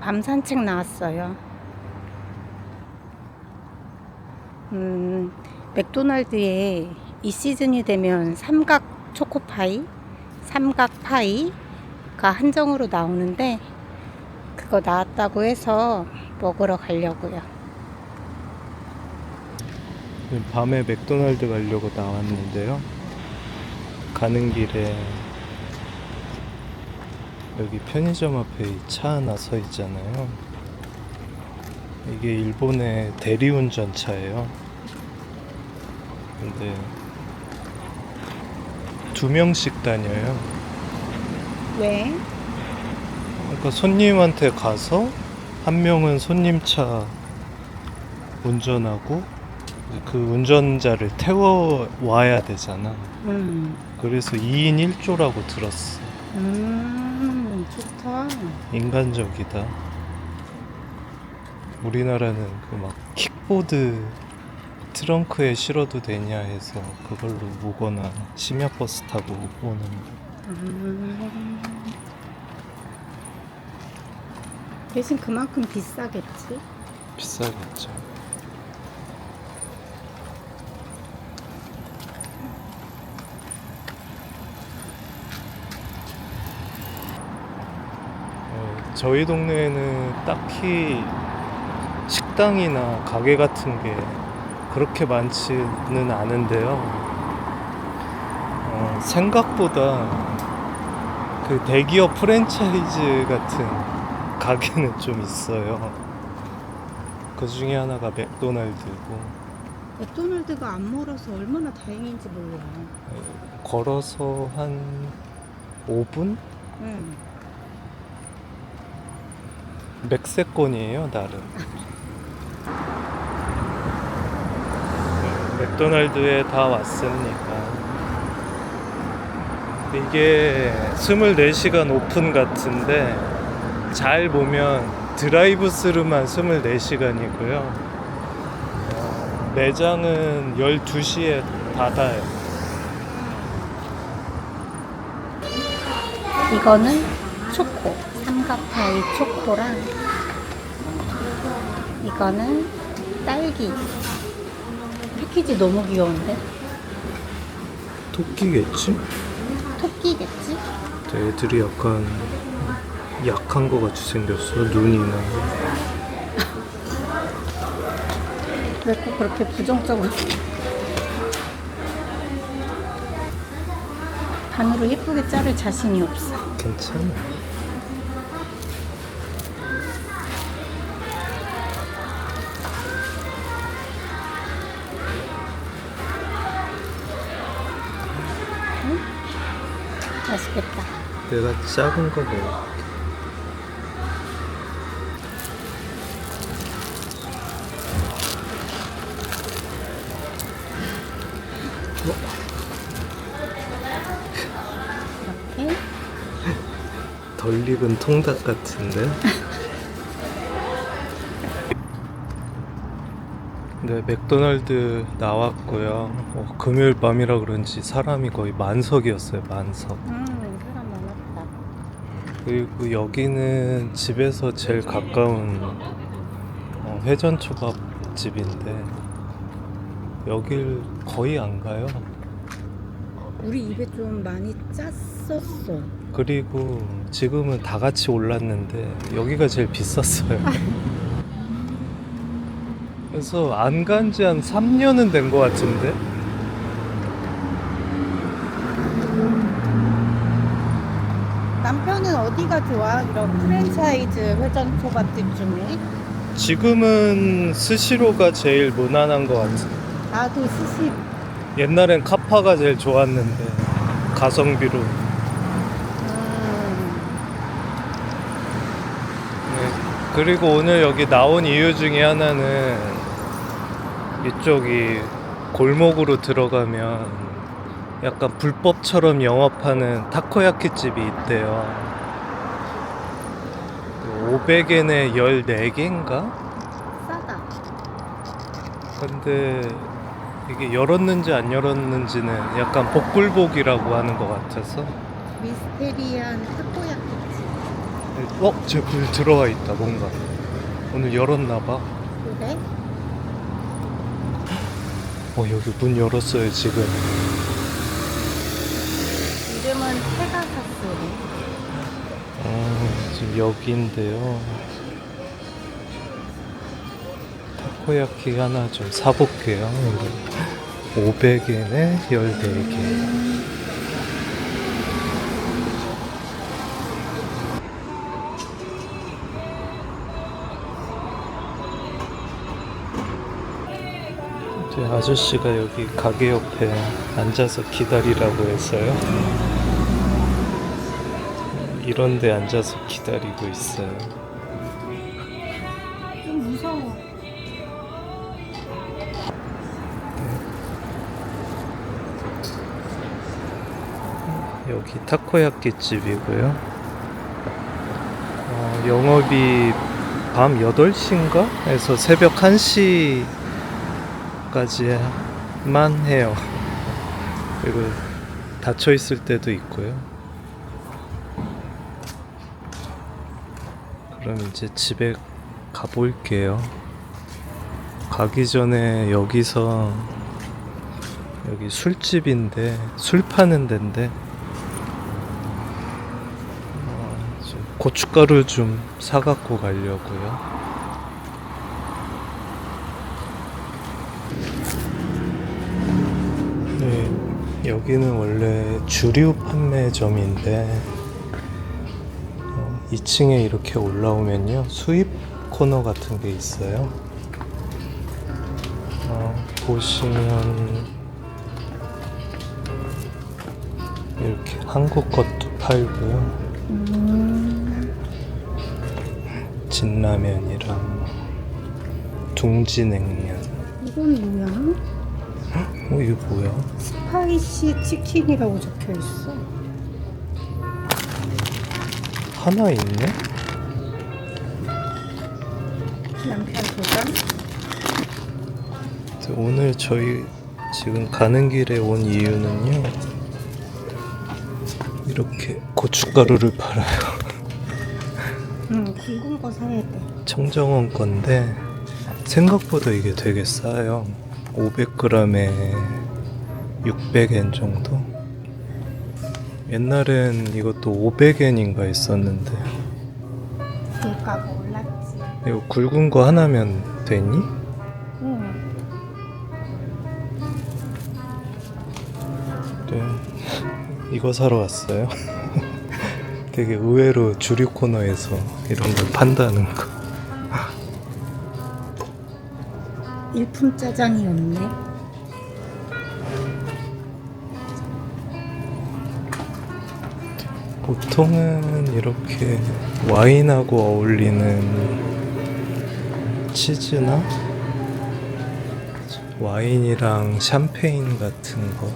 밤 산책 나왔어요. 음, 맥도날드에 이 시즌이 되면 삼각 초코파이, 삼각 파이가 한정으로 나오는데 그거 나왔다고 해서 먹으러 가려고요. 밤에 맥도날드 가려고 나왔는데요. 가는 길에 여기 편의점 앞에 이차 하나 서 있잖아요. 이게 일본의 대리운전 차예요. 근데 두 명씩 다녀요. 왜? 그러니까 손님한테 가서 한 명은 손님 차 운전하고 그 운전자를 태워 와야 되잖아. 음, 그래서 2인 1조라고 들었어. 음. 인간적이다. 우리나라는 그 막 킥보드 트렁크에 실어도 되냐 해서 그걸로 오거나 심야버스 타고 오는 음. 대신 그만큼 비싸겠지? 비싸겠죠. 어, 저희 동네에는 딱히 식당이나 가게 같은 게 그렇게 많지는 않은데요. 어, 생각보다 그 대기업 프랜차이즈 같은 가게는 좀 있어요. 그 중에 하나가 맥도날드고 맥도날드가 안 멀어서 얼마나 다행인지 몰라. 걸어서 한 5분? 응. 맥세권이에요 나름. 네, 맥도날드에 다 왔으니까. 이게 24시간 오픈 같은데 잘 보면 드라이브 스루만 24시간이고요. 어, 매장은 12시에 닫아요. 이거는 초코. 삼각파이 초코랑 이거는 딸기. 패키지 너무 귀여운데? 토끼겠지? 토끼겠지? 애들이 약간 약한 거 같이 생겼어 눈이나 왜 꼭 그렇게 부정적으로. 반으로 예쁘게 자를 자신이 없어. 괜찮아 내가 작은 거 먹어 이렇게. 덜 익은 통닭 같은데 네 맥도날드 나왔고요 어, 금요일 밤이라 그런지 사람이 거의 만석이었어요 만석 음. 그리고 여기는 집에서 제일 가까운 어, 회전초밥 집인데 여길 거의 안 가요. 우리 입에 좀 많이 짰었어. 그리고 지금은 다 같이 올랐는데 여기가 제일 비쌌어요. 그래서 안 간 지 한 3년은 된 것 같은데 남편은 어디가 좋아? 이런 프랜차이즈 회전 초밥집 중에? 지금은 스시로가 제일 무난한 것 같아. 나도 스시 옛날엔 카파가 제일 좋았는데 가성비로. 음, 네. 그리고 오늘 여기 나온 이유 중에 하나는 이쪽이 골목으로 들어가면 약간 불법처럼 영업하는 타코야키 집이 있대요. 500엔에 14개인가? 싸다. 근데 이게 열었는지 안 열었는지는 약간 복불복이라고 하는 것 같아서 미스테리한 타코야키집. 어? 쟤불 들어와 있다 뭔가 오늘 열었나봐 그래? 어 여기 문 열었어요 지금 이름은 페가사스래. 어, 지금 여기인데요. 타코야키 하나 좀 사볼게요. 500엔에 14개. 이제 아저씨가 여기 가게 옆에 앉아서 기다리라고 했어요. 이런 데 앉아서 기다리고 있어요. 좀 무서워. 여기 타코야끼 집이고요. 어, 영업이 밤 8시인가? 에서 새벽 1시까지만 해요. 그리고 닫혀 있을 때도 있고요. 그럼 이제 집에 가볼게요. 가기 전에 여기서 여기 술집인데 술 파는 데인데 어, 좀 고춧가루 좀 사갖고 가려고요. 네, 여기는 원래 주류 판매점인데 어, 2층에 이렇게 올라오면요 수입 코너 같은 게 있어요. 어, 보시면 이렇게 한국 것도 팔고요. 음, 진라면이랑 둥지냉면. 이건 뭐야? 어 이게 뭐야? 스파이시 치킨이라고 적혀 있어. 하나 있네? 남편 도장? 오늘 저희 지금 가는 길에 온 이유는요. 이렇게 고춧가루를 팔아요. 응, 굵은 거 사야 돼. 청정원 건데 생각보다 이게 되게 싸요. 500g에 600엔 정도? 옛날엔 이것도 500엔인가 했었는데 물가가 올랐지. 이거 굵은 거 하나면 되니? 응. 네. 이거 사러 왔어요. 되게 의외로 주류 코너에서 이런 걸 판다는 거. 일품 짜장이 없네. 보통은 이렇게 와인하고 어울리는 치즈나 와인이랑 샴페인 같은 거.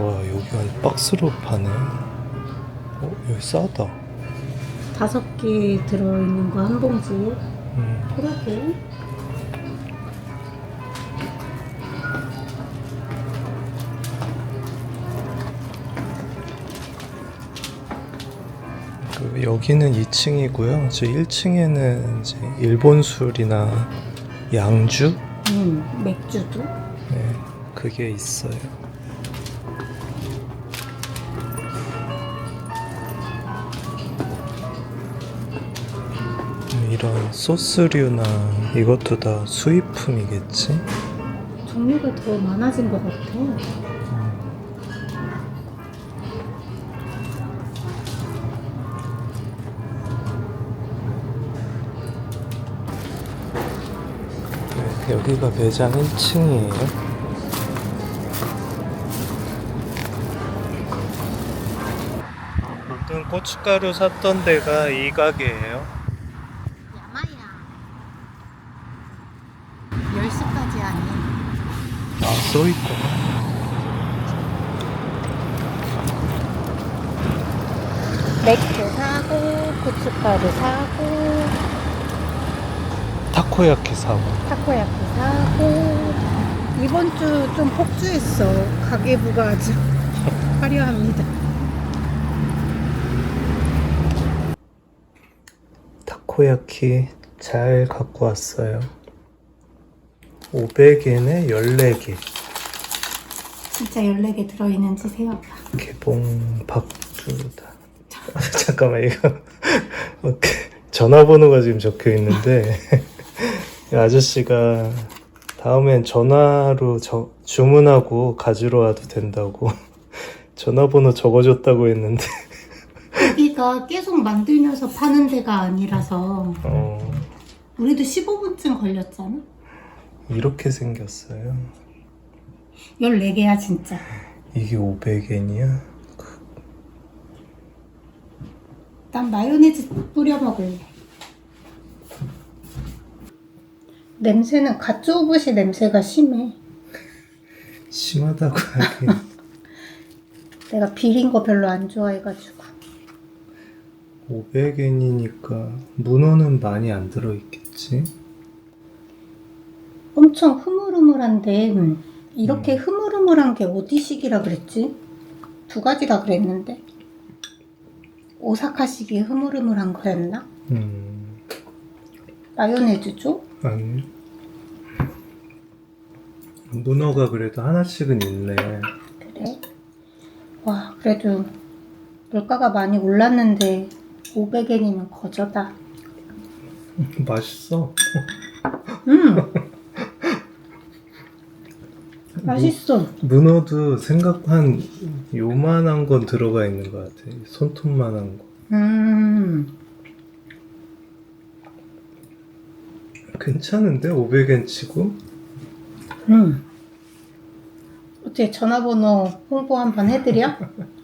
와, 여기 한 박스로 파네. 어, 여기 싸다. 다섯 개 들어있는 거 한 봉지. 음. 그러게. 여기는 2층이고요. 저 1층에는 이제 일본 술이나 양주 응, 맥주도. 네, 그게 있어요. 음, 이런 소스류나 이것도 다 수입품이겠지? 종류가 더 많아진 것 같아. 여기가 매장 1층이에요. 모든 고춧가루 샀던 데가 이 가게예요. 야마야. 10시까지 아니. 아, 써있구나. 맥주 사고, 고춧가루 사고, 타코야키 사고. 타코야키 사고. 이번 주 좀 폭주했어. 가계부가 아주 화려합니다. 타코야키 잘 갖고 왔어요. 500엔에 14개. 진짜 14개 들어있는지 세어봐. 개봉 박두다. 잠깐만 이거. 전화번호가 지금 적혀 있는데 이 아저씨가 다음엔 전화로 저- 주문하고 가지러 와도 된다고 전화번호 적어줬다고 했는데 여기가 계속 만들면서 파는 데가 아니라서 어, 우리도 15분쯤 걸렸잖아. 이렇게 생겼어요. 14개야 진짜. 이게 500엔이야? 난 마요네즈 뿌려 먹을래. 냄새는 갓조부시 냄새가 심해. 심하다고 하긴 내가 비린 거 별로 안 좋아해가지고. 500엔이니까 문어는 많이 안 들어있겠지? 엄청 흐물흐물한데 음, 이렇게 흐물흐물한 게 어디식이라 그랬지? 두 가지가 그랬는데 오사카식이 흐물흐물한 거였나? 음... 마요네즈죠? 아니 문어가 그래도 하나씩은 있네. 그래? 와 그래도 물가가 많이 올랐는데 500엔이면 거저다. 맛있어. 음. 맛있어. 문어도 생각 한 요만한 건 들어가 있는 것 같아. 손톱만한 거. 음. 괜찮은데? 500엔 치고? 음. 어떻게 전화번호 홍보 한번 해드려?